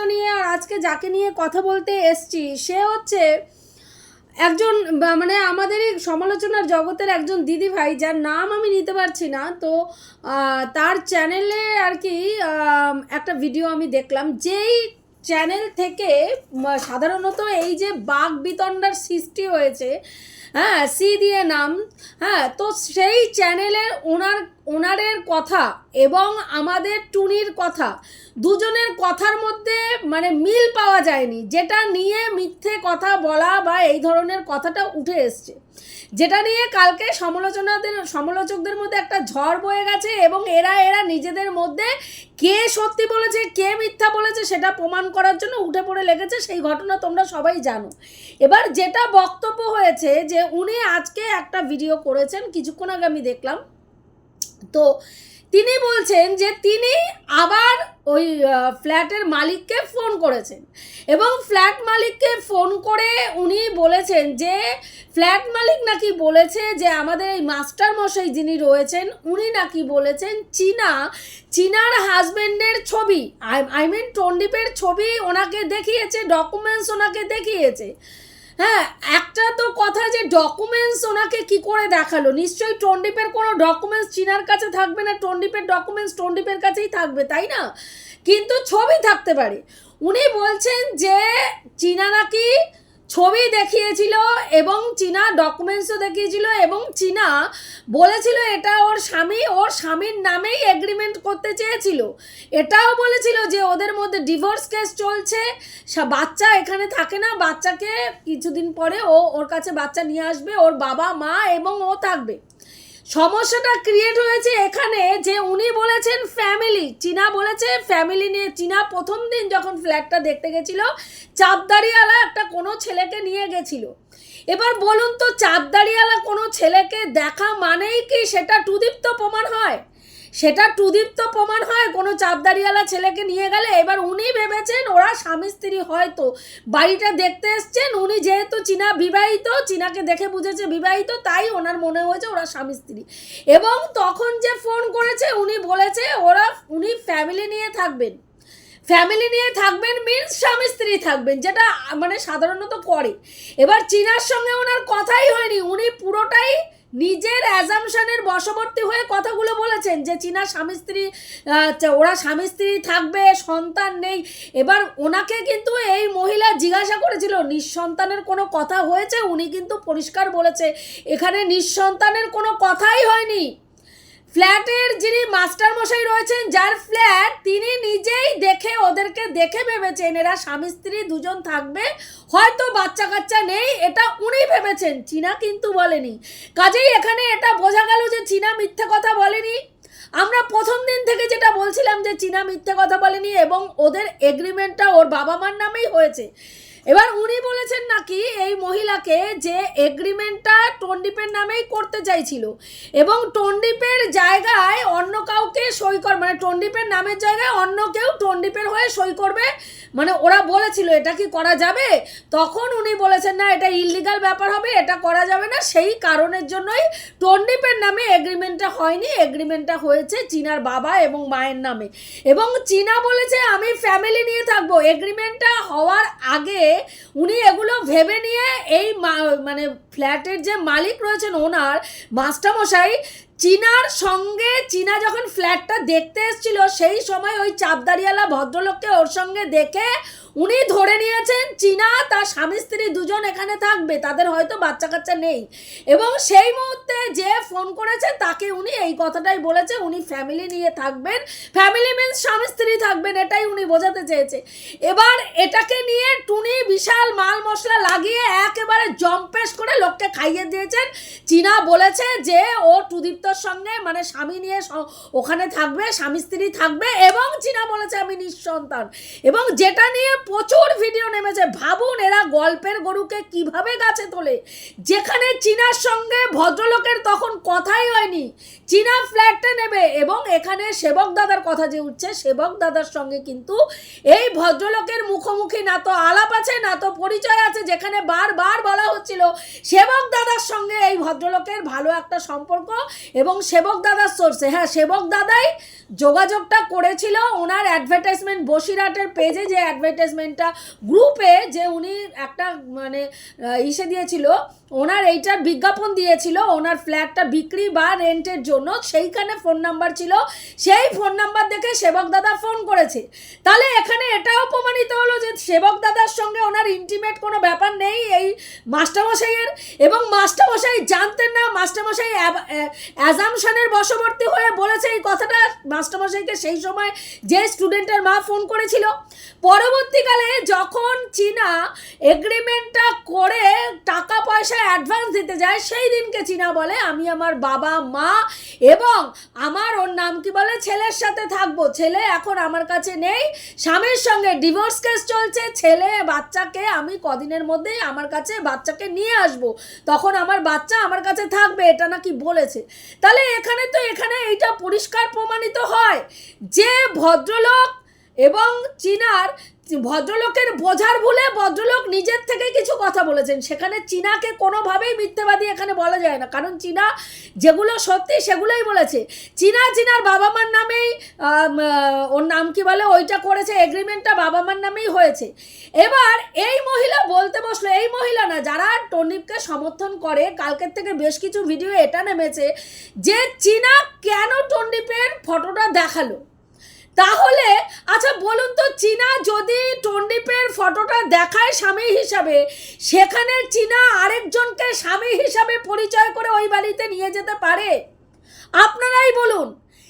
Video নিয়ে আর আজকে যাকে নিয়ে কথা বলতে এসছি, সে হচ্ছে একজন মানে আমাদের সমালোচনার জগতের একজন দিদি ভাই, যার নাম আমি নিতে পারছি না। তো তার চ্যানেলে আর কি একটা ভিডিও আমি দেখলাম, যেই চ্যানেল থেকে সাধারণত এই যে বাঘ বিতণ্ডার সৃষ্টি হয়েছে হ্যাঁ সি দিয়ে নাম হ্যাঁ তো সেই চ্যানেলের ওনার ওনারের কথা এবং আমাদের টুনির কথা, দুজনের কথার মধ্যে মানে মিল পাওয়া যায়নি, যেটা নিয়ে মিথ্যে কথা বলা বা এই ধরনের কথাটা উঠে এসছে। যেটা নিয়ে কালকে সমালোচনাদের, সমালোচকদের মধ্যে একটা ঝড় বয়ে গেছে এবং এরা এরা নিজেদের মধ্যে কে সত্যি বলেছে, কে মিথ্যা বলেছে সেটা প্রমাণ করার জন্য উঠে পড়ে লেগেছে, সেই ঘটনা তোমরা সবাই জানো। এবার যেটা বক্তব্য হয়েছে যে উনি আজকে একটা ভিডিও করেছেন, কিছুক্ষণ আগে আমি দেখলাম তো তিনি বলছেন যে তিনি আবার ওই ফ্ল্যাটের মালিককে ফোন করেছেন। এবং ফ্ল্যাট মালিককে ফোন করে উনি বলেছেন যে, ফ্ল্যাট মালিক নাকি বলেছে যে আমাদের এই মাস্টার মশাই যিনি রয়েছেন, উনি নাকি বলেছেন চীনা, চীনার হাজবেন্ডের ছবি, আই মিন টন্ডিপের ছবি ওনাকে দেখিয়েছে ডকুমেন্টস ওনাকে দেখিয়েছে। হ্যাঁ একটা তো কথা যে ডকুমেন্টস ওনাকে কি করে দেখাল? নিশ্চয়ই টন্ডিপের কোনো ডকুমেন্টস চিনার কাছে থাকবে না, টন্ডিপের ডকুমেন্টস টন্ডিপের কাছেই থাকবে, তাই না? কিন্তু ছবি থাকতে পারে। উনি বলছেন যে, চীনা নাকি ছবি দেখিয়েছিল এবং চীনা ডকুমেন্টসও দেখিয়েছিল এবং চীনা বলেছিল এটা ওর স্বামী, ওর স্বামীর নামেই এগ্রিমেন্ট করতে চেয়েছিল। এটাও বলেছিল যে ওদের মধ্যে ডিভোর্স কেস চলছে বাচ্চা এখানে থাকে না, বাচ্চাকে কিছুদিন পরে ও ওর কাছে বাচ্চা নিয়ে আসবে, ওর বাবা, মা এবং ও থাকবে। সমস্যাটা ক্রিয়েট হয়েছে এখানে যে উনি বলেছেন ফ্যামিলি চীনা বলেছে ফ্যামিলি নিয়ে। চীনা প্রথম দিন যখন ফ্ল্যাটটা দেখতে গেছিল চাপদারিওয়ালা একটা কোনো ছেলেকে নিয়ে গেছিল। এবার বলুন তো চাপদারিওয়ালা কোনো ছেলেকে দেখা মানেই কি সেটা টুদীপ্ত প্রমাণ হয়? সেটা টুদীপ্ত প্রমাণ হয়, কোনো চাপদারিওয়ালা ছেলেকে নিয়ে গেলে। এবার উনি ভেবেছেন ওরা স্বামী স্ত্রী হয়তো। বাড়িটা দেখতে এসছেন, উনি যেহেতু চীনা বিবাহিত, চীনাকে দেখে বুঝেছে বিবাহিত, তাই ওনার মনে হয়েছে ওরা স্বামী স্ত্রী। এবং তখন যে ফোন করেছে, উনি বলেছে ওরা, উনি ফ্যামিলি নিয়ে থাকবেন। ফ্যামিলি নিয়ে থাকবেন মিন্স স্বামী স্ত্রী থাকবেন, যেটা মানে সাধারণত করে। এবার চীনার সঙ্গে ওনার কথাই হয়নি, উনি পুরোটাই নিজের অ্যাজামশানের বশবর্তী হয়ে কথাগুলো বলেছেন যে চীনা স্বামী স্ত্রী ওরা স্বামী স্ত্রী থাকবে, সন্তান নেই। এবার ওনাকে কিন্তু এই মহিলা জিজ্ঞাসা করেছিল, নিঃসন্তানের কোনো কথা হয়েছে? উনি কিন্তু পরিষ্কার বলেছে, এখানে নিঃসন্তানের কোনো কথাই হয়নি। ফ্ল্যাটের যিনি মাস্টার মশাই রয়েছেন, যার ফ্ল্যাট তিনি নিজেই দেখে, ওদেরকে দেখে ভেবেছেন, এরা স্বামী, স্ত্রী দুজন থাকবে, হয়তো বাচ্চা কাচ্চা নেই, এটা উনি ভেবেছেন, চীনা কিন্তু বলেনি। কাজেই এখানে এটা বোঝা গেল যে চীনা মিথ্যে কথা বলেনি। আমরা প্রথম দিন থেকে যেটা বলছিলাম যে চীনা মিথ্যে কথা বলেনি এবং ওদের এগ্রিমেন্টটা ওর বাবা মার নামেই হয়েছে। এবার উনি বলেছেন নাকি এই মহিলাকে যে এগ্রিমেন্টটা টন্ডিপের নামেই করতে চাইছিল এবং টন্ডিপের জায়গায় অন্য কাউকে সই কর মানে টন্ডিপের নামের জায়গায় অন্য কেউ টন্ডিপের হয়ে সই করবে? মানে ওরা বলেছিল, এটা কি করা যাবে? তখন উনি বলেছেন, না, এটা ইলিগাল ব্যাপার হবে, এটা করা যাবে না। সেই কারণের জন্যই টন্ডিপের নামে এগ্রিমেন্টটা হয়নি। এগ্রিমেন্টটা হয়েছে চীনার বাবা এবং মায়ের নামে। এবং চীনা বলেছে, আমি ফ্যামিলি নিয়ে থাকব। এগ্রিমেন্টটা হওয়ার আগে উনি এগুলো ভেবে নিয়ে এই মানে ফ্ল্যাটের যে মালিক রয়েছেন ওনার মাস্টারমশাই চীনার সঙ্গে চীনা যখন ফ্ল্যাটটা দেখতে এসেছিল, সেই সময় ওই চাপদারিওয়ালা ভদ্রলোককে ওর সঙ্গে দেখে উনি ধরে নিয়েছেন, চীনা তার স্বামী স্ত্রী দুজন এখানে থাকবে, তাদের হয়তো বাচ্চা কাচ্চা নেই। এবং সেই মুহূর্তে যে ফোন করেছে, তাকে উনি এই কথাটাই বলেছে, উনি ফ্যামিলি নিয়ে থাকবেন, ফ্যামিলি মিন্স স্বামী স্ত্রী থাকবেন, এটাই উনি বোঝাতে চেয়েছে। এবার এটাকে নিয়ে টুনি বিশাল মাল মশলা লাগিয়ে একেবারে জম্পেশ করে লোককে খাইয়ে দিয়েছেন। চীনা বলেছে যে, ও টুদীপ্তর সঙ্গে মানে স্বামী নিয়ে ওখানে থাকবে, স্বামী স্ত্রী থাকবে এবং চীনা বলেছে আমি নিঃসন্তান। এবং যেটা নিয়ে প্রচুর ভিডিও নেমেছে, ভাবুন গল্পের গরুকে কীভাবে গাছে তোলে? যেখানে চীনার সঙ্গে ভদ্রলোকের তখন কথাই হয়নি। চীনা ফ্ল্যাটটা নেবে এবং এখানে সেবক দাদার কথা যে উঠছে, সেবক দাদার সঙ্গে কিন্তু এই ভদ্রলোকের মুখোমুখি না তো আলাপ আছে, না তো পরিচয় আছে, যেখানে বারবার বলা হচ্ছিল সেবক দাদার সঙ্গে এই ভদ্রলোকের ভালো একটা সম্পর্ক এবং সেবক দাদার সোর্সে হ্যাঁ সেবক দাদাই যোগাযোগটা করেছিল ওনার অ্যাডভার্টাইজমেন্ট বসিরহাটের পেজে যে অ্যাডভার্টাইজমেন্টটা গ্রুপে যে উনি একটা মানে ইসে দিয়েছিল, ওনার এইটার বিজ্ঞাপন দিয়েছিল, ওনার ফ্ল্যাটটা বিক্রি বা রেন্টের জন্য, সেইখানে ফোন নাম্বার ছিল, সেই ফোন নাম্বার দেখে সেবক দাদা ফোন করেছে। তাহলে এখানে এটাও প্রমাণিত হলো যে সেবক দাদার সঙ্গে ওনার ইন্টিমেট কোনো ব্যাপার নেই এই মাস্টারমশাইয়ের, এবং মাস্টারমশাই জানতেন না, মাস্টারমশাই অ্যাজামশনের বশবর্তী হয়ে বলেছে এই কথাটা, মাস্টারমশাইকে সেই সময় যে স্টুডেন্টের মা ফোন করেছিল। পরবর্তীকালে যখন চীনা এগ্রিমেন্টটা করে টাকা পয়সা অ্যাডভান্স দিতে যায়, সেই দিনকে চীনা বলে, আমি আমার বাবা, মা এবং আমার ওর নাম কি বলে? ছেলের সাথে থাকব। ছেলে এখন আমার কাছে নেই, স্বামীর সঙ্গে ডিভোর্স কেস চলছে, ছেলে বাচ্চাকে আমি কদিনের মধ্যেই আমার কাছে বাচ্চাকে নিয়ে আসব। তখন আমার বাচ্চা আমার কাছে থাকবে, এটা নাকি বলেছে। তাহলে এখানে তো এখানে এইটা পরিষ্কার প্রমাণিত হয় যে ভদ্রলোক এবং চীনার ভদ্রলোকের বোঝার ভুলে ভদ্রলোক নিজের থেকে কিছু কথা বলেছেন। সেখানে চীনাকে কোনোভাবেই মিথ্যেবাদী এখানে বলা যায় না। কারণ চীনা যেগুলো সত্যি সেগুলোই বলেছে। চীনা চীনার বাবা মার নামেই ওর নাম কি বলে? ওইটা করেছে এগ্রিমেন্টটা বাবা মার নামেই হয়েছে। এবার এই মহিলা বলতে বসল, এই মহিলা না, যারা টনিপকে সমর্থন করে, কালকের থেকে বেশ কিছু ভিডিও এটা নেমেছে যে চীনা কেন টন্ডিপের ফটোটা দেখাল? তাহলে আচ্ছা বলুন তো, চীনা যদি টন্ডিপের ফটোটা দেখায় স্বামী হিসাবে, সেখানে চীনা আরেকজনকে স্বামী হিসাবে পরিচয় করে ওই বাড়িতে নিয়ে যেতে পারে? আপনারাই বলুন,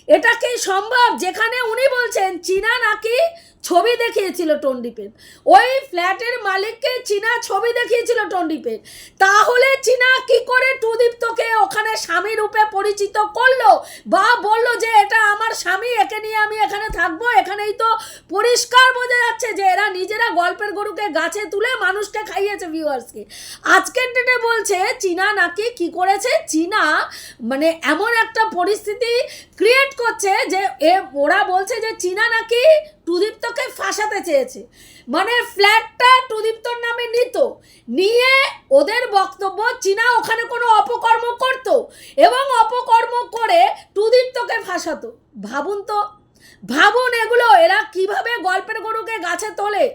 এটা কি সম্ভব? যেখানে উনি বলছেন, চীনা নাকি ছবি দেখিয়েছিল টন্ডিপের ওই ফ্ল্যাটের মালিককে চীনা ছবি দেখিয়েছিল টন্ডিপের তাহলে চীনা কি করে টুদীপ্তকে ওখানে স্বামী রূপে পরিচিত করল? বা বলল যে এটা আমার স্বামী, একে নিয়ে আমি এখানে থাকব, এখানেই তো পরিষ্কার বোঝা যাচ্ছে যে এরা নিজেরা গল্পের গরুকে গাছে তুলে মানুষকে খাইয়েছে ভিউয়ার্সকে আজকের ডেটে বলছে, চীনা নাকি কি করেছে? চীনা মানে এমন একটা পরিস্থিতি ক্রিয়েট করছে যে এ, ওরা বলছে যে চীনা নাকি টুদীপ্তকে ফাঁসাতে চেয়েছে। মানে ফ্ল্যাটটা টুদীপ্তর নামে নিত। নিয়ে ওদের বক্তব্য, চীনা ওখানে কোনো অপকর্ম করত এবং অপকর্ম করে টুদীপ্তকে ফাঁসাতো। ভাবুন তো ভাবুন এগুলো, এরা কীভাবে গল্পের গরুকে গাছে তোলে।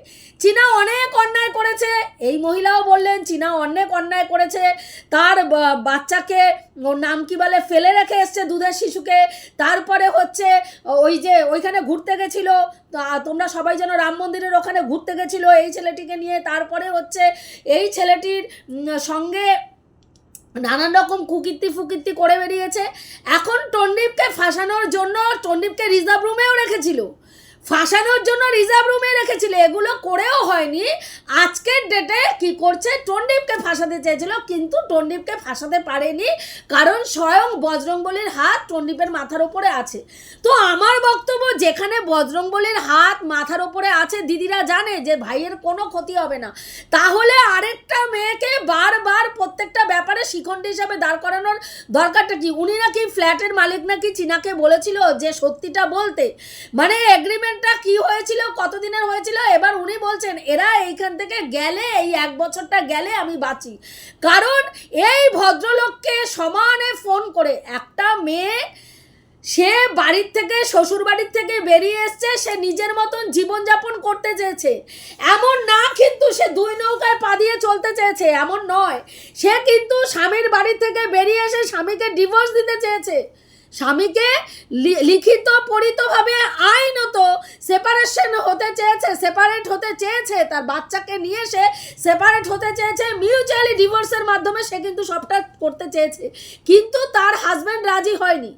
চীনা অনেক অন্যায় করেছে। এই মহিলাও বললেন, চীনা অনেক অন্যায় করেছে। তার বাচ্চাকে নাম কি বলে, ফেলে রেখে এসছে দুধের শিশুকে। তারপরে হচ্ছে ওই যে, ওইখানে ঘুরতে গেছিল। তোমরা সবাই যেন রাম মন্দিরের ওখানে ঘুরতে গেছিল এই ছেলেটিকে নিয়ে। তারপরে হচ্ছে, এই ছেলেটির সঙ্গে নানান রকম কুকীর্তি ফুকীর্তি করে বেরিয়েছে। এখন টন্ডিপকে ফাঁসানোর জন্য টন্ডিপকে রিজার্ভ রুমেও রেখেছিল। ফাঁসানোর জন্য রিজার্ভ রুমে রেখেছিল, এগুলো করেও হয়নি। আজকের ডেটে কি করছে? টন্ডিপকে ফাঁসাতে চেয়েছিল, কিন্তু টন্ডিপকে ফাঁসাতে পারেনি, কারণ স্বয়ং বজরংবলির হাত টন্ডিপের মাথার ওপরে আছে। তো আমার বক্তব্য, যেখানে বজরংবলির হাত মাথার ওপরে আছে, দিদিরা জানে যে ভাইয়ের কোনো ক্ষতি হবে না। তাহলে আরেকটা মেয়েকে বারবার প্রত্যেকটা ব্যাপারে শিখণ্ডী হিসাবে দাঁড় করানোর দরকারটা কি? উনি নাকি ফ্ল্যাটের মালিক নাকি? চীনাকে বলেছিল যে সত্যিটা বলতে। মানে এগ্রিমেন্টটা কি হয়েছিল, কতদিনের হয়েছিল, এবার উনি বলছেন, এরা এইখান থেকে গেলে, এই এক বছরটা গেলে আমি বাঁচি। কারণ এই ভদ্রলোককে সমানে ফোন করে একটা মেয়ে, সে বাড়ির থেকে, শ্বশুর বাড়ির থেকে বেরিয়ে এসছে, সে নিজের মতন জীবনযাপন করতে চেয়েছে। এমন না কিন্তু সে দুই নৌকায় পা দিয়ে চলতে চেয়েছে, এমন নয়। সে কিন্তু স্বামীর বাড়ি থেকে বেরিয়ে এসে স্বামীকে ডিভোর্স দিতে চেয়েছে। স্বামীকে লিখিত পরিতভাবে আইনত সেপারেশন হতে চেয়েছে, সেপারেট হতে চেয়েছে, তার বাচ্চাকে নিয়ে সে সেপারেট হতে চেয়েছে, মিউচুয়ালি ডিভোর্সের মাধ্যমে সে কিন্তু সবটা করতে চেয়েছে। কিন্তু তার হাজব্যান্ড রাজি হয়নি।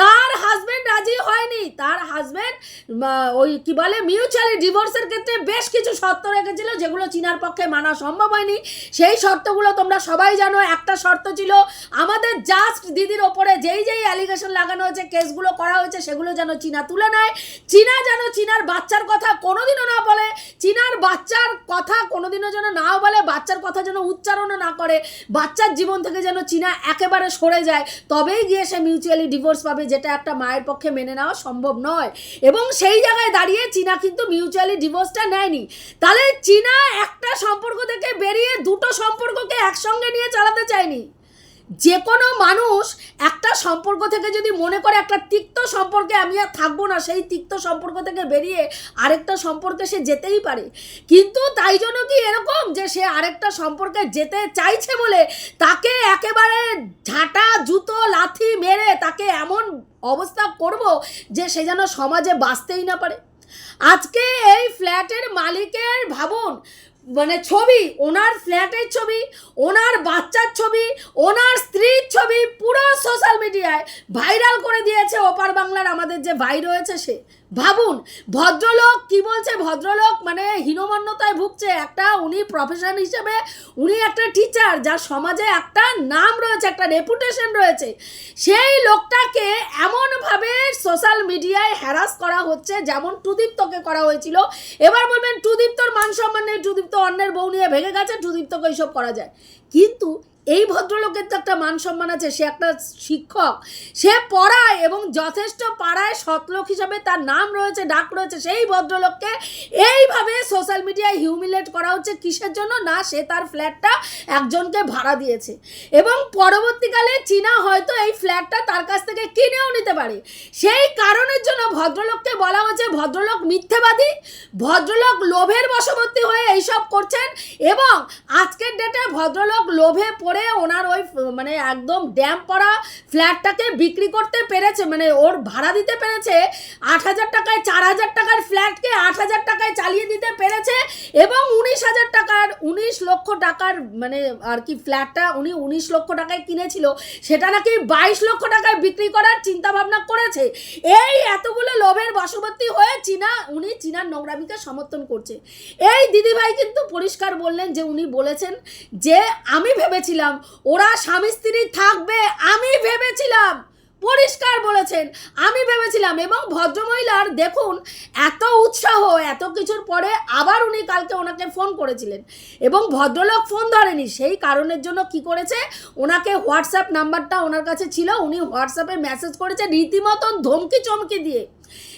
তার হাজব্যান্ড রাজি হয়নি। তার হাজব্যান্ড ওই কি বলে, মিউচুয়ালি ডিভোর্সের ক্ষেত্রে বেশ কিছু শর্ত রেখেছিল, যেগুলো চীনার পক্ষে মানা সম্ভব হয়নি। সেই শর্তগুলো তোমরা সবাই জানো, একটা শর্ত ছিল, আমাদের জাস্ট দিদির ওপরে যেই যেই অ্যালিগেশন লাগানো হয়েছে, কেসগুলো করা হয়েছে, সেগুলো যেন চীনা তুলে নেয়। চীনা যেন চীনার বাচ্চার কথা কোনোদিনও না বলে, চীনার বাচ্চার কথা কোনোদিনও যেন না বলে, বাচ্চার কথা যেন উচ্চারণও না করে, বাচ্চার জীবন থেকে যেন চীনা একেবারে সরে যায়। তবেই গিয়ে সে মিউচুয়ালি ডিভোর্স পাবে, যেটা একটা মায়ের পক্ষে মেনে নেওয়া সম্ভব নয়। এবং সেই জায়গায় দাঁড়িয়ে চীনা কিন্তু মিউচুয়ালি ডিভোর্সটা নেয়নি। তাহলে চীনা একটা সম্পর্ক থেকে বেরিয়ে দুটো সম্পর্ককে একসঙ্গে নিয়ে চালাতে চায়নি। যে কোনো মানুষ একটা সম্পর্ক থেকে যদি মনে করে একটা তিক্ত সম্পর্কে আমি আর থাকব না, সেই তিক্ত সম্পর্ক থেকে বেরিয়ে আরেকটা সম্পর্কে সে যেতেই পারে। কিন্তু তাই জন্য কি এরকম যে সে আরেকটা সম্পর্কে যেতে চাইছে বলে তাকে একেবারে ঝাঁটা, জুতো, লাথি মেরে তাকে এমন অবস্থা করব যে সে যেন সমাজে বাঁচতেই না পারে? আজকে এই ফ্ল্যাটের মালিকের ভাবুন মানে ছবি, ওনার ফ্ল্যাটের ছবি, ওনার বাচ্চার ছবি, ওনার স্ত্রীর ছবি পুরো সোশ্যাল মিডিয়ায় ভাইরাল করে দিয়েছে ওপার বাংলার আমাদের যে ভাই রয়েছে সে। ভাবুন, ভদ্রলোক কি বলছে? ভদ্রলোক মানে হীনমন্যতায় ভুগছে। একটা উনি প্রফেশন হিসেবে উনি একটা টিচার যার সমাজে একটা নাম রয়েছে, একটা রেপুটেশন রয়েছে। সেই লোকটাকে এমনভাবে সোশ্যাল মিডিয়ায় হ্যারাস করা হচ্ছে, যেমন টুদীপ্তকে করা হয়েছিল। এবার বলবেন, টুদীপ্তর মান সম্মান নেই, টুদীপ্ত অন্যের বউ নিয়ে ভেঙে গেছে টুদীপ্তকে এইসব করা যায়। কিন্তু এই ভদ্রলোকের তো একটা মান সম্মান আছে, সে একটা শিক্ষক। সে পড়ায় এবং যথেষ্ট পাড়ায় সতলোক হিসাবে তার নাম রয়েছে, ডাক রয়েছে, সেই ভদ্রলোককে এইভাবে সোশ্যাল মিডিয়ায় হিউমিলেট করা হচ্ছে কিসের জন্য? না, সে তার ফ্ল্যাটটা একজনকে ভাড়া দিয়েছে। এবং পরবর্তীকালে চীনা হয়তো এই ফ্ল্যাটটা তার কাছ থেকে কিনেও নিতে পারে। সেই কারণের জন্য ভদ্রলোককে বলা হচ্ছে ভদ্রলোক মিথ্যেবাদী, ভদ্রলোক লোভের বশবর্তী হয়ে এইসব করছেন এবং আজকের ডেটে ভদ্রলোক লোভে পড়ে ওনার ওই মানে একদম ড্যাম পড়া ফ্ল্যাটটাকে বিক্রি করতে পেরেছে মানে ওর ভাড়া দিতে পেরেছে আট হাজার টাকায়, চার হাজার টাকার ফ্ল্যাটকে আট হাজার টাকায় চালিয়ে দিতে পেরেছে এবং উনিশ হাজার টাকার, উনিশ লক্ষ টাকার মানে আর কি ফ্ল্যাটটা উনি উনিশ লক্ষ টাকায় কিনেছিল, সেটা নাকি বাইশ লক্ষ টাকায় বিক্রি করার চিন্তা ভাবনা করেছে। এই এতগুলো লোভের বশবর্তী হয়ে চীনা, উনি চীনার নোংরামিকে সমর্থন করছে। এই দিদিভাই কিন্তু পরিষ্কার বললেন যে, উনি বলেছেন যে, আমি ভেবেছিলাম ওরা স্বামী স্ত্রী থাকবে, আমি ভেবেছিলাম। পরিষ্কার বলেছেন, আমি ভেবেছিলাম। এবং ভদ্রমহিলার দেখুন, এত উৎসাহ, এত কিছুর পরে আবার উনি কালকে ওনাকে ফোন করেছিলেন। এবং ভদ্রলোক ফোন ধরেনি, সেই কারণের জন্য কি করেছে, ওনাকে হোয়াটসঅ্যাপ নাম্বারটা ওনার কাছে ছিল, উনি হোয়াটসঅ্যাপে মেসেজ করেছে রীতিমতন ধমকি চমকি দিয়ে।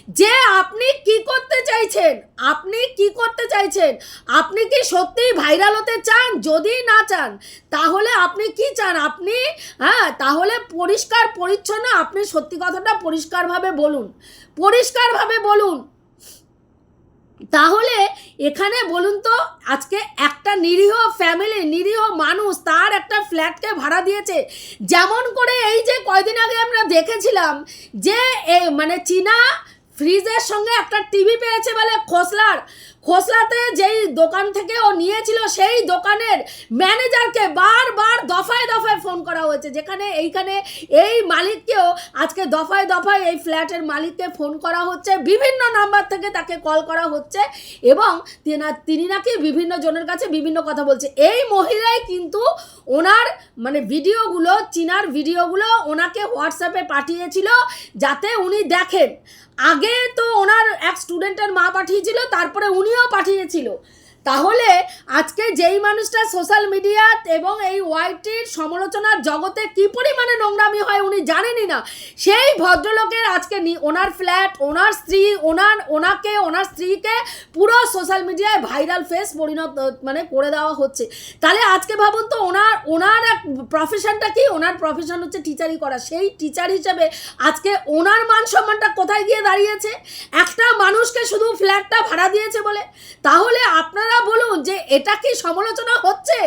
যে আপনি কি করতে চাইছেন, আপনি কি করতে চাইছেন, আপনি কি সত্যিই ভাইরাল হতে চান? যদি না চান, তাহলে আপনি কি চান? আপনি হ্যাঁ তাহলে পরিষ্কার, পরিচ্ছন্ন, আপনি সত্যি কথাটা পরিষ্কারভাবে বলুন। পরিষ্কারভাবে বলুন। তাহলে এখানে বলুন তো, আজকে একটা নিরীহ ফ্যামিলি নিরীহ মানুষ তার একটা ফ্ল্যাটকে ভাড়া দিয়েছে। যেমন করে এই যে কয়দিন আগে আমরা দেখেছিলাম যে মানে চীনা ফ্রিজের সঙ্গে একটা টিভি পেয়েছে বলে খোসলার। খোসলাতে যেই দোকান থেকে ও নিয়েছিল, সেই দোকানের ম্যানেজারকে বারবার দফায় দফায় ফোন করা হয়েছে। যেখানে এইখানে এই মালিককেও আজকে দফায় দফায় এই ফ্ল্যাটের মালিককে ফোন করা হচ্ছে। বিভিন্ন নাম্বার থেকে তাকে কল করা হচ্ছে এবং তিনি নাকি বিভিন্ন জনের কাছে বিভিন্ন কথা বলছে। এই মহিলাই কিন্তু ওনার মানে ভিডিওগুলো, চিনার ভিডিওগুলো ওনাকে হোয়াটসঅ্যাপে পাঠিয়েছিল যাতে উনি দেখেন। আগে তো ওনার এক স্টুডেন্টের মা পাঠিয়েছিল, তারপরে উনিও পাঠিয়েছিল। তাহলে আজকে যেই মানুষটা সোশ্যাল মিডিয়া এবং এই ওয়াইটির সমালোচনার জগতে কি পরিমাণে নোংরামি হয় উনি জানেনই না। সেই ভদ্রলোকের আজকে ওনার ফ্ল্যাট ওনার স্ত্রী, ওনার ওনাকে, ওনার স্ত্রীকে পুরো সোশ্যাল মিডিয়ায় ভাইরাল ফেস পরিণত মানে করে দেওয়া হচ্ছে। তাহলে আজকে ভাবুন তো ওনার ওনার এক প্রফেশনটা কি? ওনার প্রফেশন হচ্ছে টিচারই করা। সেই টিচার হিসেবে আজকে ওনার মান সম্মানটা কোথায় গিয়ে দাঁড়িয়েছে? একটা মানুষকে শুধু ফ্ল্যাটটা ভাড়া দিয়েছে বলে। তাহলে আপনারা বলুন যে এটা কি সমালোচনা হচ্ছে?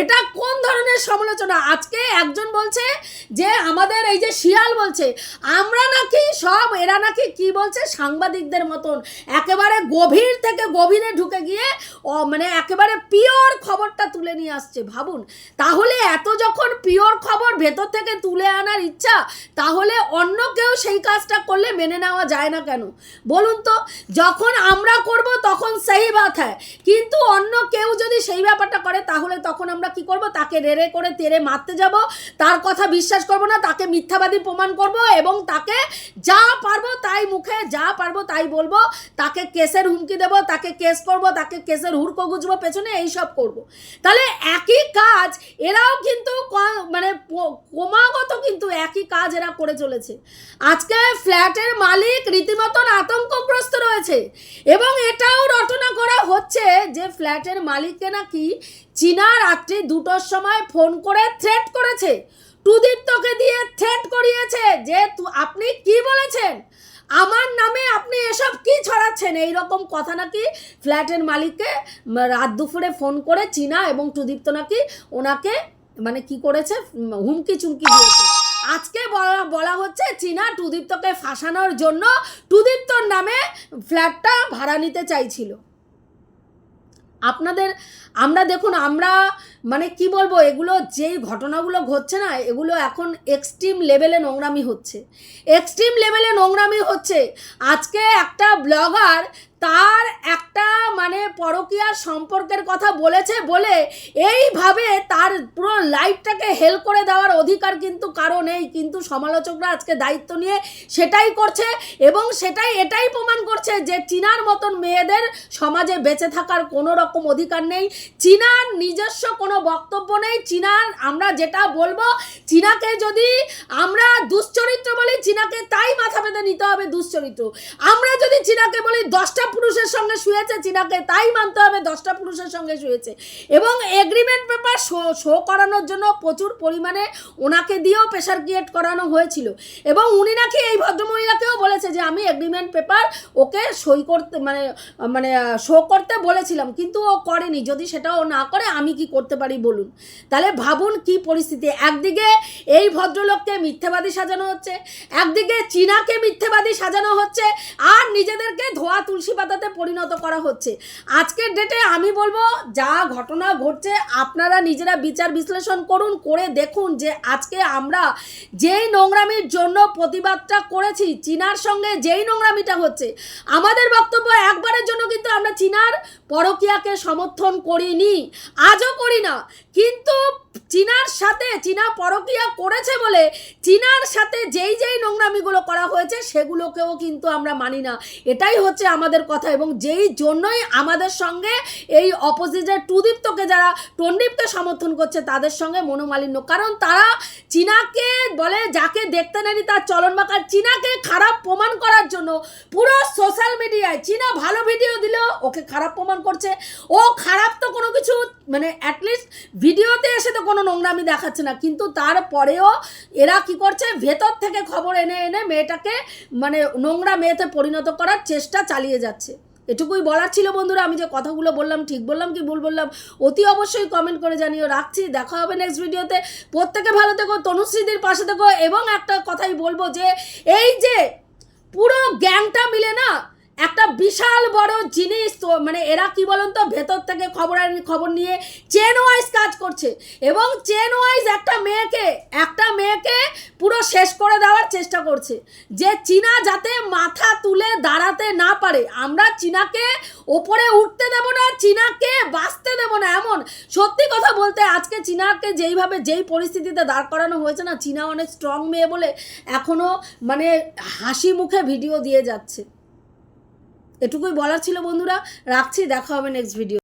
এটা কোন ধরনের সমালোচনা? আজকে একজন বলছে যে আমাদের এই যে শিয়াল বলছে, আমরা নাকি সব এরা নাকি কি বলছে? সাংবাদিকদের মতন। একেবারে গভীর থেকে গভীরে ঢুকে গিয়ে মানে একেবারে পিওর খবরটা তুলে নিয়ে আসছে, ভাবুন। তাহলে এত যখন পিওর খবর ভেতর থেকে তুলে আনার ইচ্ছা, তাহলে অন্য কেউ সেই কাজটা করলে মেনে নেওয়া যায় না কেন? বলুন তো, যখন আমরা করব তখন সেই বাত হ্যাঁ। কিন্তু অন্য কেউ যদি সেই ব্যাপারটা করে, তাহলে তখন আমরা কি করব? তাকে রেড়ে করে তেরে মারতে যাব। তার কথা বিশ্বাস করব না, তাকে মিথ্যাবাদী প্রমাণ করব এবং তাকে যা পারব তাই মুখে, যা পারব তাই বলব। তাকে কেসের হুমকি দেব, তাকে কেস করব, তাকে কেসের হুড়কো গুজবো পেছনে এই সব করব। তাহলে একই কাজ, এরাও কিন্তু মানে ক্রমাগত কিন্তু একই কাজ এরা করে চলেছে। আজকে ফ্ল্যাটের মালিক রীতিমতন আতঙ্কগ্রস্ত রয়েছে এবং এটাও রটনা করা হচ্ছে যে ফ্ল্যাটের মালিককে নাকি চীনা রাত্রি দুটোর সময় ফোন করে থ্রেট করেছে। টুদীপ্তকে দিয়ে থ্রেট করিয়েছে যে আপনি কি বলেছেন? আমার নামে আপনি এসব কি ছড়াচ্ছেন? এই রকম কথা নাকি ফ্ল্যাটের মালিককে রাত দুপুরে ফোন করে চীনা এবং টুদীপ্ত নাকি ওনাকে মানে কি করেছে? হুমকি চুমকি দিয়েছে। আজকে বলা বলা হচ্ছে চীনা টুদীপ্তকে ফাঁসানোর জন্য টুদীপ্তর নামে ফ্ল্যাটটা ভাড়া নিতে চাইছিল। আপনাদের, আমরা দেখুন, আমরা মানে কি বলব, এগুলো যেই ঘটনাগুলো ঘটছে না, এগুলো এখন এক্সট্রিম লেভেলে নোংরামি হচ্ছে। এক্সট্রিম লেভেলে নোংরামি হচ্ছে। আজকে একটা ব্লগার তার একটা মানে পরকীয়ার সম্পর্কের কথা বলেছে বলে এইভাবে তার পুরো লাইফটাকে হেল করে দেওয়ার অধিকার কিন্তু কারও নেই। কিন্তু সমালোচকরা আজকে দায়িত্ব নিয়ে সেটাই করছে এবং সেটাই এটাই প্রমাণ করছে যে চীনার মতন মেয়েদের সমাজে বেঁচে থাকার কোনো রকম অধিকার নেই। চীনার নিজস্ব কোনো বক্তব্য নেই। চীনার আমরা যেটা বলব, চীনাকে যদি আমরা দুশ্চরিত্র বলি, চীনাকে তাই মাথা পেতে নিতে হবে দুশ্চরিত্র। আমরা যদি চীনাকে বলি, দশটা পুরুষের সঙ্গে শুয়েছে চীনাকে, তাই মানতে হবে দশটা পুরুষের সঙ্গে শুয়েছে। এবং এগ্রিমেন্ট পেপার শো শো করানোর জন্য প্রচুর পরিমাণে ওনাকে দিয়েও প্রেশার ক্রিয়েট করানো হয়েছিল। এবং উনি নাকি এই ভদ্রমহিলাকেও বলেছে যে, আমি এগ্রিমেন্ট পেপার ওকে সই করতে মানে মানে শো করতে বলেছিলাম, কিন্তু ও করেনি। যদি সেটা ও না করে, আমি কি করতে পারি বলুন? তাহলে ভাবুন কি পরিস্থিতি। একদিকে এই ভদ্রলোককে মিথ্যেবাদী সাজানো হচ্ছে, একদিকে চীনাকে মিথ্যেবাদী সাজানো হচ্ছে, আর নিজেদেরকে ধোয়া তুলসী পাতাতে পরিণত করা হচ্ছে। আজকের ডেটে আমি বলব, যা ঘটনা ঘটছে, আপনারা নিজেরা বিচার বিশ্লেষণ করুন, করে দেখুন যে আজকে আমরা যেই নোংরামির জন্য প্রতিবাদটা করেছি, চীনার সঙ্গে যেই নোংরামিটা হচ্ছে, আমাদের বক্তব্য একবারের জন্য কিন্তু আমরা চীনার পরকীয়াকে সমর্থন করিনি। আজও করি না। কিন্তু চীনার সাথে, চীনা পরকীয়া করেছে বলে, চীনার সাথে যেই যেই নোংরামিগুলো করা হয়েছে, সেগুলোকেও কিন্তু আমরা মানি না। এটাই হচ্ছে আমাদের কথা এবং যেই জন্যই আমাদের সঙ্গে এই অপোজিটের টুদীপ্তকে যারা টন্ডীপকে সমর্থন করছে, তাদের সঙ্গে মনোমালিন্য। কারণ তারা চীনাকে বলে, যাকে দেখতে নেনি তার চলন বাঁকার চীনাকে খারাপ প্রমাণ করার জন্য পুরো সোশ্যাল মিডিয়ায় চীনা ভালো ভিডিও দিলেও ওকে খারাপ প্রমাণ করছে। ও খারাপ তো কোনো কিছু মানে অ্যাটলিস্ট ভিডিওতে এসে তো কোনো নোংরামি দেখাচ্ছে না। কিন্তু তারপরেও এরা কি করছে? ভেতর থেকে খবর এনে এনে মেয়েটাকে মানে নোংরা মেয়েতে পরিণত করার চেষ্টা চালিয়ে যাচ্ছে। এটুকুই বলার ছিল বন্ধুরা, আমি যে কথাগুলো বললাম, ঠিক বললাম কি ভুল বললাম, অতি অবশ্যই কমেন্ট করে জানিও। রাখছি, দেখা হবে নেক্সট ভিডিওতে প্রত্যেকে ভালো থেকো, তনুশ্রীদের পাশে থেকো, এবং একটা কথাই বলব যে, এই যে পুরো গ্যাংটা একটা বিশাল বড় জিনিস তো মানে এরা কি বলুন তো, ভেতর থেকে খবর খবর নিয়ে চেন ওয়াইজ কাজ করছে। এবং চেন ওয়াইজ একটা মেয়েকে একটা মেয়েকে পুরো শেষ করে দেওয়ার চেষ্টা করছে। যে চীনা যাতে মাথা তুলে দাঁড়াতে না পারে, আমরা চীনাকে ওপরে উঠতে দেব না, চীনাকে বাঁচতে দেব না, এমন। সত্যি কথা বলতে, আজকে চীনাকে যেইভাবে, যেই পরিস্থিতিতে দাঁড় করানো হয়েছে না, চীনা অনেক স্ট্রং মেয়ে বলে এখনও মানে হাসি মুখে ভিডিও দিয়ে যাচ্ছে। এটুকুই বলার ছিল বন্ধুরা রাখছি দেখা হবে নেক্সট ভিডিও